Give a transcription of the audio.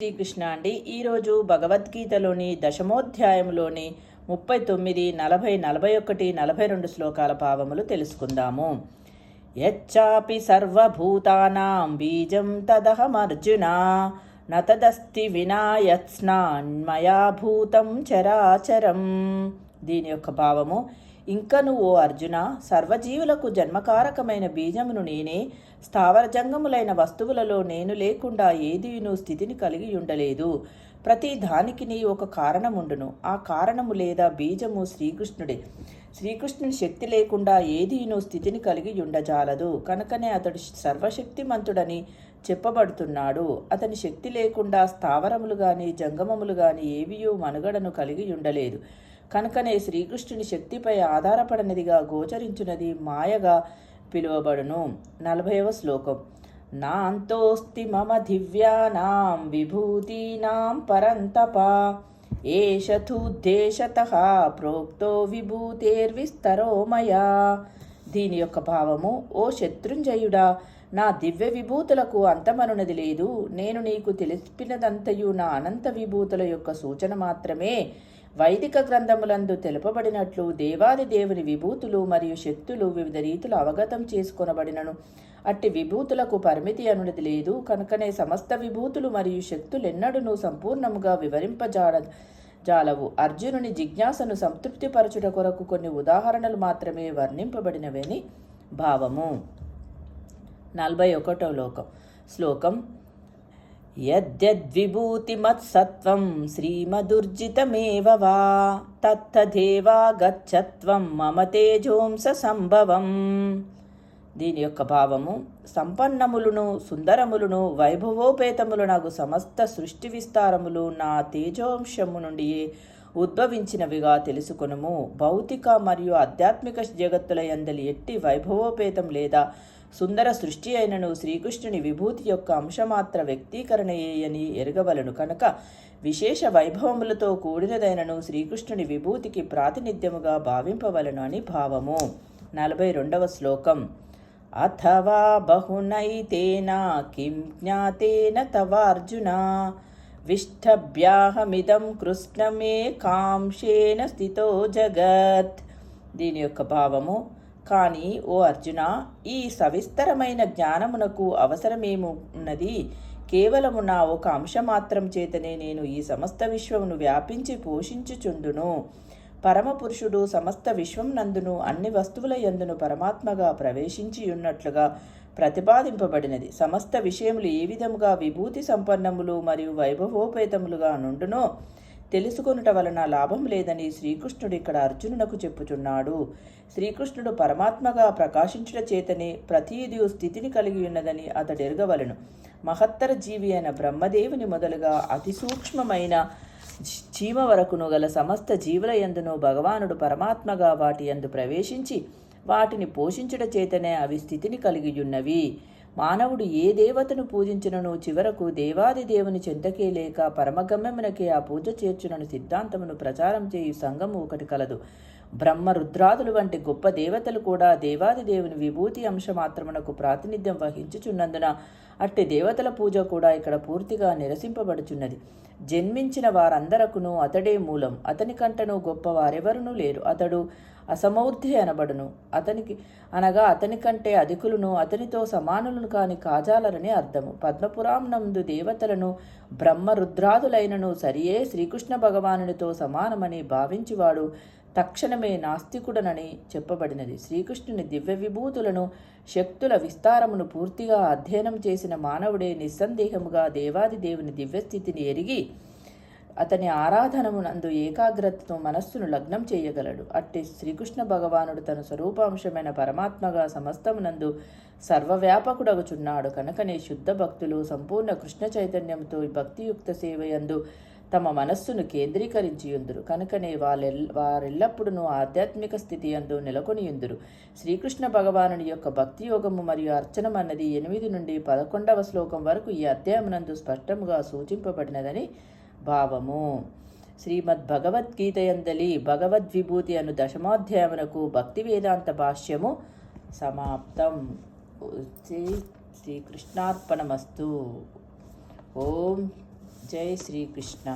శ్రీకృష్ణ అండి. ఈరోజు భగవద్గీతలోని దశమోధ్యాయంలోని ముప్పై తొమ్మిది నలభై నలభై ఒకటి నలభై రెండు శ్లోకాల భావములు తెలుసుకుందాము. యచ్చాపి సర్వభూతానాం బీజం తదహమర్జున నతదస్తి వినాయత్స్నాన్మయా భూతం చరాచరం. దీని యొక్క భావము ఇంకను ఓ అర్జున సర్వజీవులకు జన్మకారకమైన బీజమును నేనే స్థావర జంగములైన వస్తువులలో నేను లేకుండా ఏదియును స్థితిని కలిగి ఉండలేదు. ప్రతి దానికిని ఒక కారణముండును. ఆ కారణము లేదా బీజము శ్రీకృష్ణుడే. శ్రీకృష్ణుని శక్తి లేకుండా ఏదియును స్థితిని కలిగి ఉండజాలదు. కనుకనే అతడు సర్వశక్తిమంతుడని చెప్పబడుతున్నాడు. అతని శక్తి లేకుండా స్థావరములు గాని జంగమములు గాని ఏవియూ మనుగడను కలిగి ఉండలేదు. కనుకనే శ్రీకృష్ణుని శక్తిపై ఆధారపడనిదిగా గోచరించున్నది మాయగా పిలువబడును. నలభైవ శ్లోకం. నాంతోస్తి మమ దివ్యానాం విభూతీనాం పరంతప ఏషతుద్దేశత ప్రోక్తో విభూతేర్విస్తరో మయా. దీని యొక్క భావము ఓ శత్రుంజయుడా నా దివ్య విభూతులకు అంతమనున్నది లేదు. నేను నీకు తెలిపినదంతయు నా అనంత విభూతుల యొక్క సూచన మాత్రమే. వైదిక గ్రంథములందు తెలుపబడినట్లు దేవాది దేవుని విభూతులు మరియు శక్తులు వివిధ రీతులు అవగతం చేసుకొనబడినను. అట్టి విభూతులకు పరిమితి అనునది లేదు. కనుకనే సమస్త విభూతులు మరియు శక్తులెన్నడూను సంపూర్ణముగా వివరింపజాడ జాలవు. అర్జునుని జిజ్ఞాసను సంతృప్తిపరచుట కొరకు కొన్ని ఉదాహరణలు మాత్రమే వర్ణింపబడినవని భావము. నలభై ఒకటో లోకం. శ్లోకం యద్యద్విభూతిమత్సత్వం శ్రీమదుర్జితమేవ వా తత్తదేవా గచ్చత్వం మమ తేజోంస సంభవం దీని యొక్క భావము సంపన్నములను సుందరములను వైభవోపేతములు సమస్త సృష్టి విస్తారములు నా తేజోంశము నుండి ఉద్భవించినవిగా తెలుసుకొనుము. భౌతిక మరియు ఆధ్యాత్మిక జగత్తుల యందలి ఎట్టి వైభవోపేతం లేదా సుందర సృష్టి అయినను శ్రీకృష్ణుని విభూతి యొక్క అంశమాత్ర వ్యక్తీకరణయేయని ఎరగవలను కనుక విశేష వైభవములతో కూడినదైనను శ్రీకృష్ణుని విభూతికి ప్రాతినిధ్యముగా భావింపవలను అని భావము. నలభై రెండవ శ్లోకం. అథవా బహునైతేనా కిం జ్ఞాతేన తవార్జున? విష్టభ్యాహమిదం కృష్ణమే కాంక్షేణ స్థితో జగత్. దీని యొక్క భావము కానీ ఓ అర్జున ఈ సవిస్తరమైన జ్ఞానమునకు అవసరమేమున్నది కేవలము నా ఒక అంశమాత్రం చేతనే నేను ఈ సమస్త విశ్వమును వ్యాపించి పోషించుచుండును. పరమపురుషుడు సమస్త విశ్వం నందును అన్ని వస్తువుల యందును పరమాత్మగా ప్రవేశించి ఉన్నట్లుగా ప్రతిపాదింపబడినది. సమస్త విషయములు ఏ విధముగా విభూతి సంపన్నములు మరియు వైభవోపేతములుగా నుండునో తెలుసుకొనుట వలన లాభం లేదని శ్రీకృష్ణుడు ఇక్కడ అర్జునునకు చెప్పుచున్నాడు. శ్రీకృష్ణుడు పరమాత్మగా ప్రకాశించుట చేతనే ప్రతీది స్థితిని కలిగి ఉన్నదని అతడు ఎరగవలను. మహత్తర జీవి అయిన బ్రహ్మదేవుని మొదలుగా అతి సూక్ష్మమైన చీమ వరకును గల సమస్త జీవుల ఎందును భగవానుడు పరమాత్మగా వాటి యందు ప్రవేశించి వాటిని పోషించుట చేతనే అవి స్థితిని కలిగియున్నవి మానవుడు ఏ దేవతను పూజించినను చివరకు దేవాది దేవుని చెంతకే లేక పరమగమ్యమునకే ఆ పూజ చేర్చునను సిద్ధాంతమును ప్రచారం చేయు సంఘము ఒకటి కలదు. బ్రహ్మ రుద్రాదులు వంటి గొప్ప దేవతలు కూడా దేవాది దేవుని విభూతి అంశమాత్రమునకు ప్రాతినిధ్యం వహించుచున్నందున అట్టి దేవతల పూజ కూడా ఇక్కడ పూర్తిగా నిరసింపబడుచున్నది. జన్మించిన వారందరకును అతడే మూలం. అతని కంటను గొప్ప వారెవరునూ లేరు. అతడు అసమౌర్ధి అనబడును. అతనికి అనగా అతని కంటే అధికులను అతనితో సమానులను కాని కాజాలరని అర్థము. పద్మపురాణందు దేవతలను బ్రహ్మ రుద్రాదులైనను సరియే శ్రీకృష్ణ భగవానునితో సమానమని భావించివాడు తక్షణమే నాస్తికుడనని చెప్పబడినది. శ్రీకృష్ణుని దివ్య విభూతులను శక్తుల విస్తారమును పూర్తిగా అధ్యయనం చేసిన మానవుడే నిస్సందేహముగా దేవాది దేవుని దివ్యస్థితిని ఎరిగి అతని ఆరాధనమునందు ఏకాగ్రతతో మనస్సును లగ్నం చేయగలడు. అట్టి శ్రీకృష్ణ భగవానుడు తన స్వరూపాంశమైన పరమాత్మగా సమస్తమునందు సర్వవ్యాపకుడగుచున్నాడు. కనుకనే శుద్ధ భక్తులు సంపూర్ణ కృష్ణ చైతన్యంతో భక్తియుక్త సేవయందు తమ మనస్సును కేంద్రీకరించియుందురు. కనుకనే వాళ్ళెల్ వారెల్లప్పుడూ ఆధ్యాత్మిక స్థితి అందు నెలకొనియుందురు. శ్రీకృష్ణ భగవానుని యొక్క భక్తి యోగము మరియు అర్చనం అన్నది ఎనిమిది నుండి పదకొండవ శ్లోకం వరకు ఈ అధ్యాయమునందు స్పష్టముగా సూచింపబడినదని భావము. శ్రీమద్ భగవద్గీతయందలి భగవద్విభూతి అను దశమాధ్యాయమునకు భక్తి వేదాంత భాష్యము సమాప్తం. శ్రీ శ్రీకృష్ణార్పణమస్తు. ఓం జై శ్రీకృష్ణ